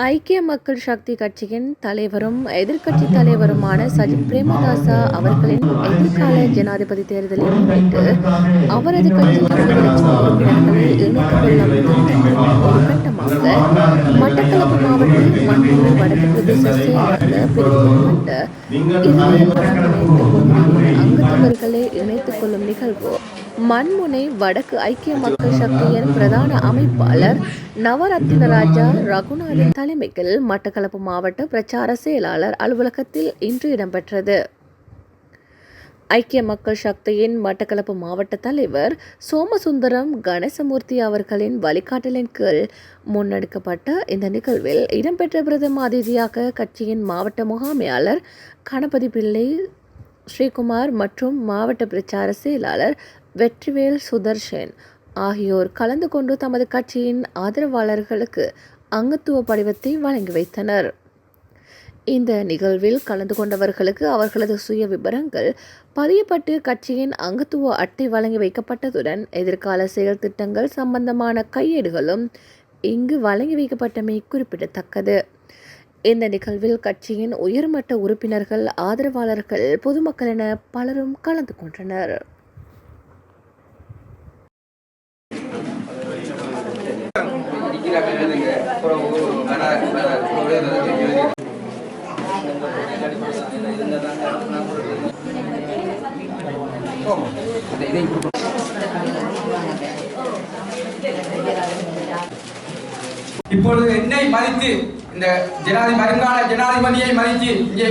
ஐக்கிய மக்கள் சக்தி கட்சியின் தலைவரும் எதிர்க்கட்சி தலைவருமான சஜித் பிரேமதாசா அவர்களின் எதிர்கால ஜனாதிபதி தேர்தலை முன்னிட்டு அவரது கட்சி ஒரு கட்டமாக மட்டக்களப்பு மாவட்டம் வடக்கு பிரதேச செயலாளர் அங்கத்தவர்களை இணைத்துக் கொள்ளும் நிகழ்வு மண்முனை வடக்கு ஐக்கிய மக்கள் சக்தியின் பிரதான அமைப்பாளர் நவரத்தின ராஜா ரகுநாதன் தலைமையில் மட்டக்களப்பு மாவட்ட பிரச்சார செயலாளர் அலுவலகத்தில் இன்று இடம்பெற்றது. ஐக்கிய மக்கள் சக்தியின் மட்டக்களப்பு மாவட்ட தலைவர் சோமசுந்தரம் கணேசமூர்த்தி அவர்களின் வழிகாட்டலின் கீழ் முன்னெடுக்கப்பட்ட இந்த நிகழ்வில் இடம்பெற்ற பிரதம அதிதியாக கட்சியின் மாவட்ட முகாமையாளர் கணபதி பிள்ளை ஸ்ரீகுமார் மற்றும் மாவட்ட பிரச்சார செயலாளர் வெற்றிவேல் சுதர்ஷன் ஆகியோர் கலந்து கொண்டு தமது கட்சியின் ஆதரவாளர்களுக்கு அங்கத்துவ படிவத்தை வழங்கி வைத்தனர். இந்த நிகழ்வில் கலந்து கொண்டவர்களுக்கு அவர்களது சுய விபரங்கள் பதியப்பட்டு கட்சியின் அங்கத்துவ அட்டை வழங்கி வைக்கப்பட்டதுடன் எதிர்கால செயல் திட்டங்கள் சம்பந்தமான கையேடுகளும் இங்கு வழங்கி வைக்கப்பட்டமை குறிப்பிடத்தக்கது. இந்த நிகழ்வில் கட்சியின் உயர்மட்ட உறுப்பினர்கள் ஆதரவாளர்கள் பொதுமக்கள் என பலரும் கலந்து கொண்டனர். இப்பொழுது என்னை மதித்து இந்த ஜனாதி வருங்கால ஜனாதிபதியை மதித்து இங்கே